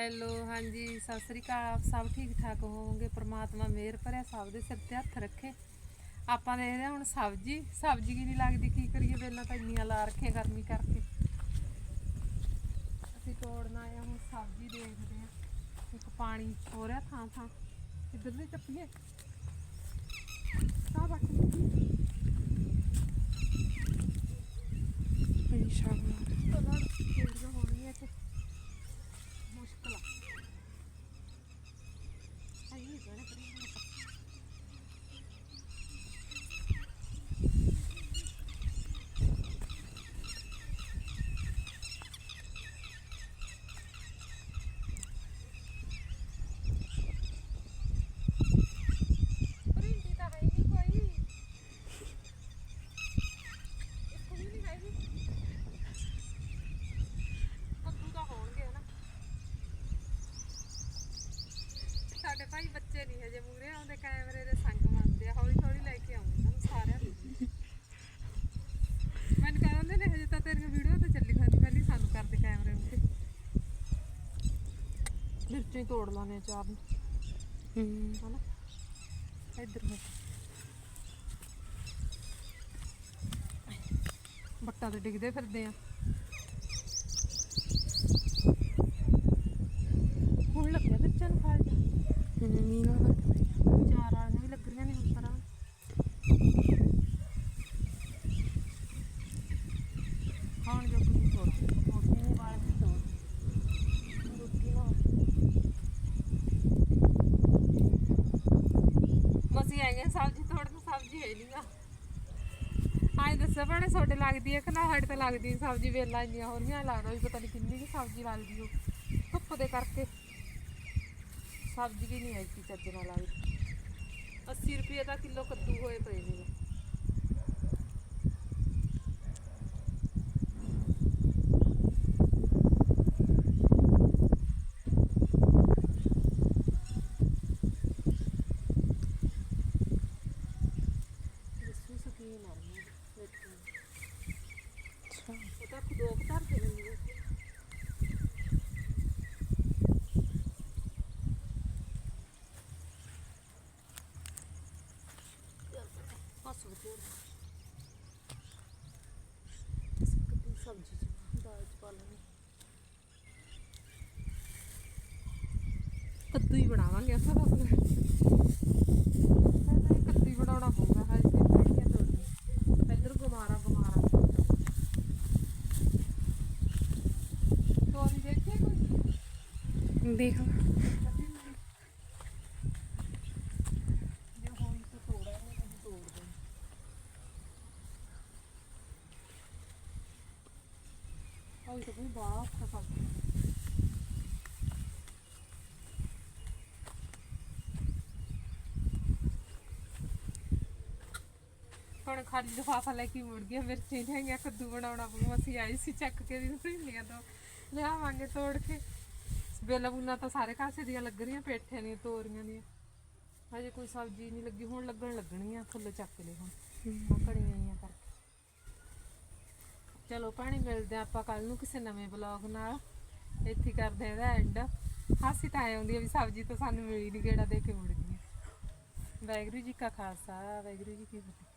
Hello, ਹਾਂਜੀ, ਸਤਿ ਸ੍ਰੀ ਅਕਾਲ। ਆਪ ਸਭ ਠੀਕ ਠਾਕ ਹੋਵੋਗੇ? ਪ੍ਰਮਾਤਮਾ ਮਿਹਰ ਭਰਿਆ ਸਭ ਦੇ ਸਿਰ ਤੇ ਹੱਥ ਰੱਖੇ। ਆਪਾਂ ਦੇਖਦੇ ਹਾਂ ਹੁਣ ਸਬਜ਼ੀ। ਸਬਜ਼ੀ ਕੀ ਨਹੀਂ ਲੱਗਦੀ? ਕੀ ਕਰੀਏ? ਵੇਲਾਂ ਤਾਂ ਇੰਨੀਆਂ ਲਾ ਰੱਖੀਆਂ ਗਰਮੀ ਕਰਕੇ। ਅਸੀਂ ਤੋੜਨਾ ਆ ਹੁਣ ਸਬਜ਼ੀ ਦੇਖਦੇ ਹਾਂ। ਇੱਕ ਪਾਣੀ ਹੋ ਰਿਹਾ ਥਾਂ ਥਾਂ। ਇੱਧਰ ਦੇ ਚੱਪੀਏ ਤਾਂ ਬਾਕੀ ਇਨਸ਼ਾਅੱਲਾ ਕਲਰ ਕਿਹੜੀਆਂ ਹੋਣੀਆਂ ਤੇ ਮੁਸ਼ਕਲ ਆ ਆਈ ਬੜੇ ਬੜੇ ਪ੍ਰਿੰਟੀ ਤਾਂ ਹੈ ਨਹੀਂ ਕੋਈ ਇੱਕ ਵੀ ਨਹੀਂ ਹੈਗੀ ਕੱਦੂ ਤਾਂ ਹੋਣਗੇ ਹਨਾ ਸਾਡੇ ਭਾਈ ਬੱਚੇ ਨਹੀਂ ਹਜੇ ਮੂਰੇ ਆਉਂਦੇ ਕੈਮਰੇ ਦੇ ਸੰਗ ਮੰਨਦੇ ਆ ਹੌਲੀ ਹੌਲੀ ਲੈ ਕੇ ਆਉਂਦੇ ਹਨ ਸਾਰਿਆਂ ਨੂੰ। ਮੈਨੂੰ ਕਹਿੰਦੇ ਨੇ ਹਜੇ ਤਾਂ ਤੇਰੀਆਂ ਵੀਡੀਓ ਤੇ ਚੱਲੀ ਖਾਣੀ ਪਹਿਲੀ ਸਾਨੂੰ ਕਰਦੇ ਕੈਮਰੇ ਉੱਤੇ। ਮਿਰਚਾਂ ਤੋੜ ਲਾਣੇ ਚਾਰ ਨੂੰ। ਹਮ, ਹਨਾ? ਇੱਧਰ ਹੋ ਬੱਟਾਂ ਤੇ ਡਿੱਗਦੇ ਫਿਰਦੇ ਆ ਹੁਣ ਲੱਗਿਆ ਮਿਰਚਾਂ ਨੂੰ ਫਲ ਜਾ ਹਮ, ਮੀਂਹ ਨਾਲ ਲੱਗ ਰਹੀ ਚਾਰ ਵਾਲੀਆਂ ਵੀ ਲੱਗ ਰਹੀਆਂ ਨੇ ਉੱਪਰ ਆ ਖਾਣ ਜੋ ਕੁਝ ਤੋੜ ਮੋਟੀ ਨੇ ਵਾਲ ਵੀ ਤੋੜ ਰੋਟੀ ਨਾਲ ਮਸੀਂ ਆਏ ਗਏ ਸਬਜ਼ੀ ਤੋੜਨ ਸਬਜ਼ੀ ਹੈ ਨਹੀਂਗਾ ਆਏ ਦੱਸੋ ਭੈਣੇ, ਤੁਹਾਡੇ ਲੱਗਦੀ ਹੈ ਕਿ ਨਾ? ਸਾਡੇ ਤਾਂ ਲੱਗਦੀ ਸਬਜ਼ੀ, ਵੇਲਾ ਇੰਨੀਆਂ ਹੋ ਰਹੀਆਂ ਲੱਗਦਾ ਵੀ ਪਤਾ ਨਹੀਂ ਕਿੰਨੀ ਕੁ ਸਬਜ਼ੀ ਲੱਗਦੀ ਉਹ, ਧੁੱਪ ਦੇ ਕਰਕੇ। ਸਬਜ਼ੀ ਵੀ ਨਹੀਂ ਆਈ ਸੀ ਚੱਜ ਨਾਲ ਲੱਗਦੀ 80 ਰੁਪਏ ਦਾ ਕਿਲੋ ਕੱਦੂ ਹੋਏ ਪਏ ਨੇ ਦੱਸੂ ਸਕੀਨ ਆ ਰਹੀ ਹੈ ਵੇਖੋ ਅੱਛਾ ਉਹ ਤਾਂ ਖੁਦੋ ਧਰ ਦੇ ਦਿੰਦੀ ਹੈ ਬਸ ਕੱਦੂ ਹੀ ਬਣਾਵਾਂਗੇ ਅਸਾਂ ਤਾਂ ਇਹਦਾ ਕੱਦੂ ਹੀ ਬਣਾਉਣਾ ਪਊਗਾ ਹਾਂ ਇਸ ਤੇ ਬੜੀਆਂ ਤੋੜਨੀ ਇੱਧਰ ਗੁਮਾਰਾ ਗੁਮਾਰਾ ਤੋਰੀ ਦੇਖੇ ਕੋਈ ਦੇਖ ਜੇ ਤਾਂ ਕੋਈ ਬਾਹਰ ਔਖਾ ਹੁਣ ਖਾਲੀ ਲਿਫਾਫਾ ਲੈ ਕੇ ਮੁੜ ਗਿਆ ਮਿਰਚਾਂ ਨਹੀਂ ਹੈਗੀਆਂ, ਕੱਦੂ ਬਣਾਉਣਾ ਪਊ। ਅਸੀਂ ਆਈ ਸੀ ਚੱਕ ਕੇ, ਵੀ ਭਿੰਡੀਆਂ ਤੋਂ ਲਿਆਵਾਂਗੇ ਤੋੜ ਕੇ। ਵੇਲਾ ਬੁੱਲਾ ਤਾਂ ਸਾਰੇ ਕਾਸੇ ਦੀਆਂ ਲੱਗ ਰਹੀਆਂ ਪੇਠਿਆਂ ਦੀਆਂ, ਤੋਰੀਆਂ ਦੀਆਂ। ਹਜੇ ਕੋਈ ਸਬਜ਼ੀ ਨਹੀਂ ਲੱਗੀ, ਹੁਣ ਲੱਗਣ ਲੱਗਣੀਆਂ, ਫੁੱਲ ਚੱਕ ਲਏ ਹੁਣ। ਕੜੀਆਂ ਆਈਆਂ ਕਰਕੇ। ਚਲੋ ਪਾਣੀ ਮਿਲਦੇ ਆ ਆਪਾਂ ਕੱਲ ਨੂੰ ਕਿਸੇ ਨਵੇਂ ਬਲੌਗ ਨਾਲ। ਇੱਥੇ ਕਰਦੇ ਆ ਇਹਦਾ ਐਂਡ ਹਾਸੀ ਤਾਂ ਆਉਂਦੀ ਆ ਵੀ ਸਬਜ਼ੀ ਤਾਂ ਸਾਨੂੰ ਮਿਲੀ ਨਹੀਂ ਕਿਹੜਾ ਦੇ ਕੇ ਮੁੜ ਗਈ ਵਾਹਿਗੁਰੂ ਜੀ ਕਾ ਖਾਲਸਾ, ਵਾਹਿਗੁਰੂ ਜੀ ਕੀ ਫਤਿਹ।